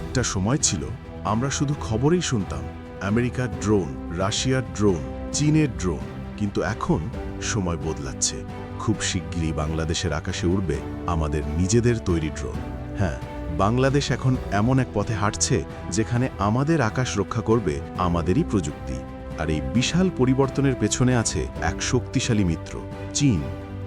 একটা সময় ছিল, আমরা শুধু খবরেই শুনতাম আমেরিকার ড্রোন রাশিয়ার ড্রোন, চীনের ড্রোন, কিন্তু এখন সময় বদলাচ্ছে। খুব শিগগিরই বাংলাদেশের আকাশে উড়বে আমাদের নিজেদের তৈরি ড্রোন। হ্যাঁ বাংলাদেশ এখন এমন এক পথে হাঁটছে যেখানে আমাদের আকাশ রক্ষা করবে আমাদেরই প্রযুক্তি। আর এই বিশাল পরিবর্তনের পেছনে আছে এক শক্তিশালী মিত্র, চীন।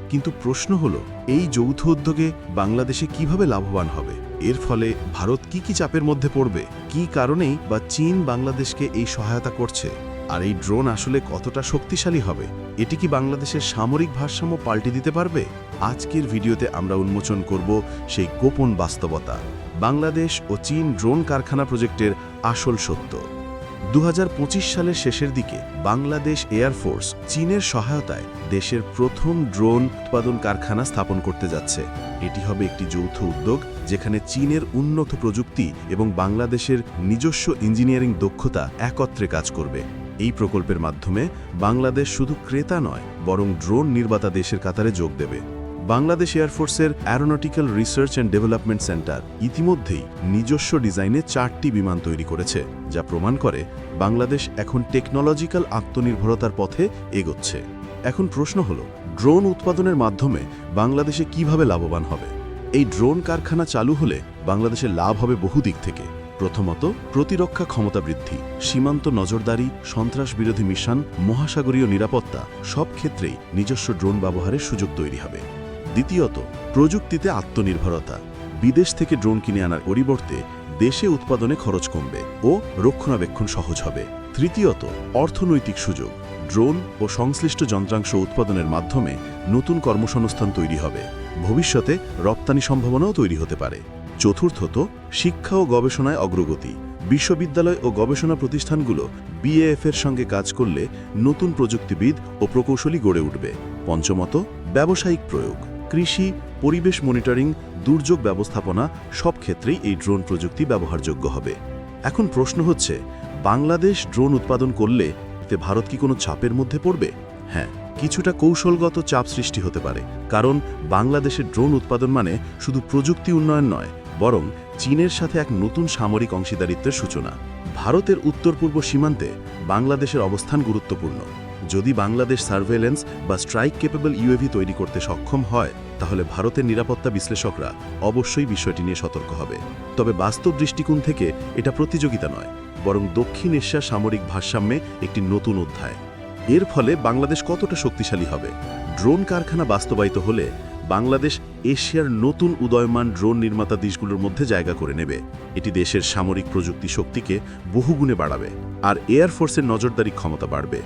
কিন্তু প্রশ্ন হলো, এই যৌথ উদ্যোগে বাংলাদেশে কীভাবে লাভবান হবে? এর ফলে ভারত কি কি চাপের মধ্যে পড়বে, কি কারণেই বা চীন বাংলাদেশকে এই সহায়তা করছে, আর এই ড্রোন আসলে কতটা শক্তিশালী হবে, এটি কি বাংলাদেশের সামরিক ভারসাম্য পাল্টে দিতে পারবে? আজকের ভিডিওতে আমরা উন্মোচন করব সেই গোপন বাস্তবতা, বাংলাদেশ ও চীন ড্রোন কারখানা প্রজেক্টের আসল সত্য। দু হাজার পঁচিশ সালের শেষের দিকে বাংলাদেশ এয়ারফোর্স চীনের সহায়তায় দেশের প্রথম ড্রোন উৎপাদন কারখানা স্থাপন করতে যাচ্ছে। এটি হবে একটি যৌথ উদ্যোগ যেখানে চীনের উন্নত প্রযুক্তি এবং বাংলাদেশের নিজস্ব ইঞ্জিনিয়ারিং দক্ষতা একত্রে কাজ করবে। এই প্রকল্পের মাধ্যমে বাংলাদেশ শুধু ক্রেতা নয়, বরং ড্রোন নির্মাতা দেশের কাতারে যোগ দেবে। Bangladesh এয়ারফোর্সের aeronautical research and development centre ইতিমধ্যেই নিজস্ব ডিজাইনে চারটি বিমান তৈরি করেছে, যা প্রমাণ করে বাংলাদেশ এখন টেকনোলজিক্যাল আত্মনির্ভরতার পথে এগোচ্ছে। এখন প্রশ্ন হল ড্রোন উৎপাদনের মাধ্যমে বাংলাদেশে কীভাবে লাভবান হবে? এই ড্রোন কারখানা চালু হলে বাংলাদেশে লাভ হবে বহু দিক থেকে। প্রথমত, প্রতিরক্ষা ক্ষমতা বৃদ্ধি, সীমান্ত নজরদারি, সন্ত্রাস বিরোধী মিশন, মহাসাগরীয় নিরাপত্তা, সব ক্ষেত্রেই নিজস্ব ড্রোন ব্যবহারের সুযোগ তৈরি হবে। দ্বিতীয়ত, প্রযুক্তিতে আত্মনির্ভরতা। বিদেশ থেকে ড্রোন কিনে আনার পরিবর্তে দেশে উৎপাদনে খরচ কমবে ও রক্ষণাবেক্ষণ সহজ হবে। তৃতীয়ত, অর্থনৈতিক সুযোগ। ড্রোন ও সংশ্লিষ্ট যন্ত্রাংশ উৎপাদনের মাধ্যমে নতুন কর্মসংস্থান তৈরি হবে। ভবিষ্যতে রপ্তানি সম্ভাবনাও তৈরি হতে পারে। চতুর্থত, শিক্ষা ও গবেষণায় অগ্রগতি। বিশ্ববিদ্যালয় ও গবেষণা প্রতিষ্ঠানগুলো বিএএফ এর সঙ্গে কাজ করলে নতুন প্রযুক্তিবিদ ও প্রকৌশলী গড়ে উঠবে। পঞ্চমত, ব্যবসায়িক প্রয়োগ। কৃষি, পরিবেশ মনিটরিং, দুর্যোগ ব্যবস্থাপনা সব ক্ষেত্রেই এই ড্রোন প্রযুক্তি ব্যবহারযোগ্য হবে। এখন প্রশ্ন হচ্ছে, বাংলাদেশ ড্রোন উৎপাদন করলে এতে ভারত কি কোনো চাপের মধ্যে পড়বে? হ্যাঁ কিছুটা কৌশলগত চাপ সৃষ্টি হতে পারে, কারণ বাংলাদেশের ড্রোন উৎপাদন মানে শুধু প্রযুক্তি উন্নয়ন নয়, বরং চীনের সাথে এক নতুন সামরিক অংশীদারিত্বের সূচনা। ভারতের উত্তর পূর্ব সীমান্তে বাংলাদেশের অবস্থান গুরুত্বপূর্ণ। যদি বাংলাদেশ সার্ভেলেন্স বা strike capable U A V তৈরি করতে সক্ষম হয়, তাহলে ভারতের নিরাপত্তা বিশ্লেষকরা অবশ্যই বিষয়টি নিয়ে সতর্ক হবে। তবে বাস্তব দৃষ্টিকোণ থেকে এটা প্রতিযোগিতা নয়, বরং দক্ষিণ এশিয়া সামরিক ভারসাম্যে একটি নতুন অধ্যায়। এর ফলে বাংলাদেশ কতটা শক্তিশালী হবে? ড্রোন কারখানা বাস্তবায়িত হলে বাংলাদেশ এশিয়ার নতুন উদয়মান ড্রোন নির্মাতা দেশগুলোর মধ্যে জায়গা করে নেবে। এটি দেশের সামরিক প্রযুক্তি শক্তিকে বহুগুণে বাড়াবে, আর এয়ারফোর্সের নজরদারি ক্ষমতা বাড়বে।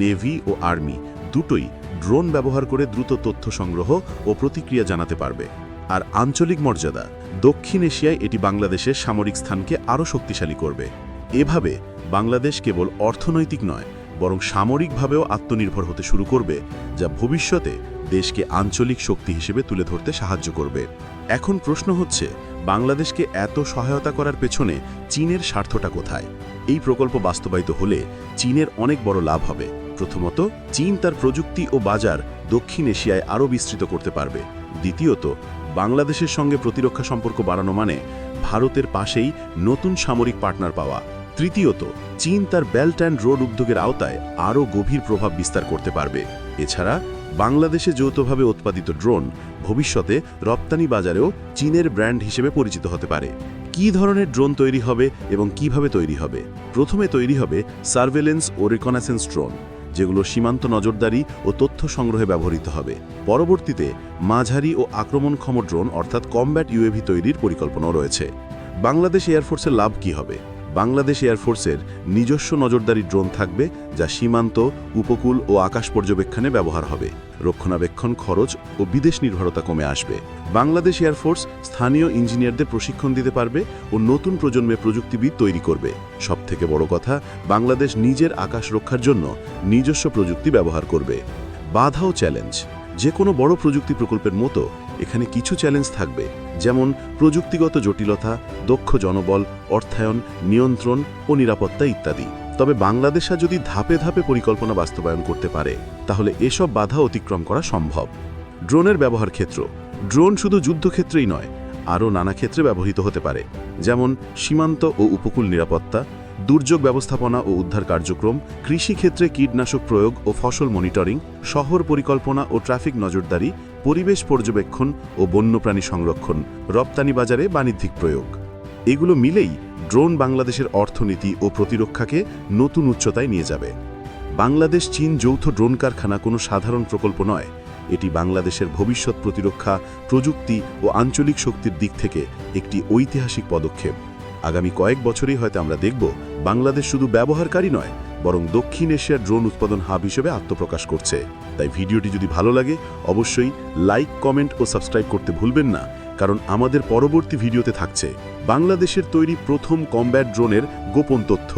নেভি ও আর্মি দুটোই ড্রোন ব্যবহার করে দ্রুত তথ্য সংগ্রহ ও প্রতিক্রিয়া জানাতে পারবে। আর আঞ্চলিক মর্যাদা, দক্ষিণ এশিয়ায় এটি বাংলাদেশের সামরিক স্থানকে আরও শক্তিশালী করবে। এভাবে বাংলাদেশ কেবল অর্থনৈতিক নয়, বরং সামরিকভাবেও আত্মনির্ভর হতে শুরু করবে, যা ভবিষ্যতে দেশকে আঞ্চলিক শক্তি হিসেবে তুলে ধরতে সাহায্য করবে। এখন প্রশ্ন হচ্ছে বাংলাদেশকে এত সহায়তা করার পেছনে চীনের স্বার্থটা কোথায়? এই প্রকল্প বাস্তবায়িত হলে চীনের অনেক বড় লাভ হবে। প্রথমত, চীন তার প্রযুক্তি ও বাজার দক্ষিণ এশিয়ায় আরও বিস্তৃত করতে পারবে। দ্বিতীয়ত, বাংলাদেশের সঙ্গে প্রতিরক্ষা সম্পর্ক বাড়ানো মানে ভারতের পাশেই নতুন সামরিক পার্টনার পাওয়া। তৃতীয়ত, চীন তার বেল্ট অ্যান্ড রোড উদ্যোগের আওতায় আরও গভীর প্রভাব বিস্তার করতে পারবে। এছাড়া বাংলাদেশে যৌথভাবে উৎপাদিত ড্রোন ভবিষ্যতে রপ্তানি বাজারেও চীনের ব্র্যান্ড হিসেবে পরিচিত হতে পারে। কী ধরনের ড্রোন তৈরি হবে এবং কীভাবে তৈরি হবে? প্রথমে তৈরি হবে সার্ভেলেন্স ও রিকনাসেন্স ড্রোন, যেগুলো সীমান্ত নজরদারি ও তথ্য সংগ্রহে ব্যবহৃত হবে। পরবর্তীতে মাঝারি ও আক্রমণক্ষম ড্রোন, অর্থাৎ কমব্যাট ইউএভি তৈরির পরিকল্পনাও রয়েছে। বাংলাদেশ এয়ারফোর্সের লাভ কি হবে? বাংলাদেশ এয়ারফোর্সের নিজস্ব নজরদারি ড্রোন থাকবে যা সীমান্ত, উপকূল ও আকাশ পর্যবেক্ষণে ব্যবহার হবে। রক্ষণাবেক্ষণ খরচ ও বিদেশ নির্ভরতা কমে আসবে। বাংলাদেশ এয়ারফোর্স স্থানীয় ইঞ্জিনিয়ারদের প্রশিক্ষণ দিতে পারবে ও নতুন প্রজন্মে প্রযুক্তিবিদ তৈরি করবে। সবথেকে বড় কথা, বাংলাদেশ নিজের আকাশ রক্ষার জন্য নিজস্ব প্রযুক্তি ব্যবহার করবে। বাধা ও চ্যালেঞ্জ যে কোনো বড় প্রযুক্তি প্রকল্পের মতো এখানে কিছু চ্যালেঞ্জ থাকবে, যেমন প্রযুক্তিগত জটিলতা, দক্ষ জনবল, অর্থায়ন, নিয়ন্ত্রণ ও নিরাপত্তা ইত্যাদি। তবে বাংলাদেশা যদি ধাপে ধাপে পরিকল্পনা বাস্তবায়ন করতে পারে, তাহলে এসব বাধা অতিক্রম করা সম্ভব। ড্রোনের ব্যবহার ক্ষেত্র। ড্রোন শুধু যুদ্ধক্ষেত্রেই নয়, আরও নানা ক্ষেত্রে ব্যবহৃত হতে পারে, যেমন সীমান্ত ও উপকূল নিরাপত্তা দুর্যোগ ব্যবস্থাপনা ও উদ্ধার কার্যক্রম, কৃষিক্ষেত্রে কীটনাশক প্রয়োগ ও ফসল মনিটরিং, শহর পরিকল্পনা ও ট্রাফিক নজরদারি, পরিবেশ পর্যবেক্ষণ ও বন্যপ্রাণী সংরক্ষণ, রপ্তানি বাজারে বাণিজ্যিক প্রয়োগ। এগুলো মিলেই ড্রোন বাংলাদেশের অর্থনীতি ও প্রতিরক্ষাকে নতুন উচ্চতায় নিয়ে যাবে। বাংলাদেশ, চীন যৌথ ড্রোন কারখানা কোনো সাধারণ প্রকল্প নয়। এটি বাংলাদেশের ভবিষ্যৎ প্রতিরক্ষা, প্রযুক্তি ও আঞ্চলিক শক্তির দিক থেকে একটি ঐতিহাসিক পদক্ষেপ। আগামী কয়েক বছরেই হয়তো আমরা দেখব বাংলাদেশ শুধু ব্যবহারকারী নয়, বরং দক্ষিণ এশিয়ার ড্রোন উৎপাদন হাব হিসেবে আত্মপ্রকাশ করছে। তাই ভিডিওটি যদি ভালো লাগে, অবশ্যই লাইক, কমেন্ট ও সাবস্ক্রাইব করতে ভুলবেন না, কারণ আমাদের পরবর্তী ভিডিওতে থাকছে বাংলাদেশের তৈরি প্রথম কমব্যাট ড্রোনের গোপন তথ্য।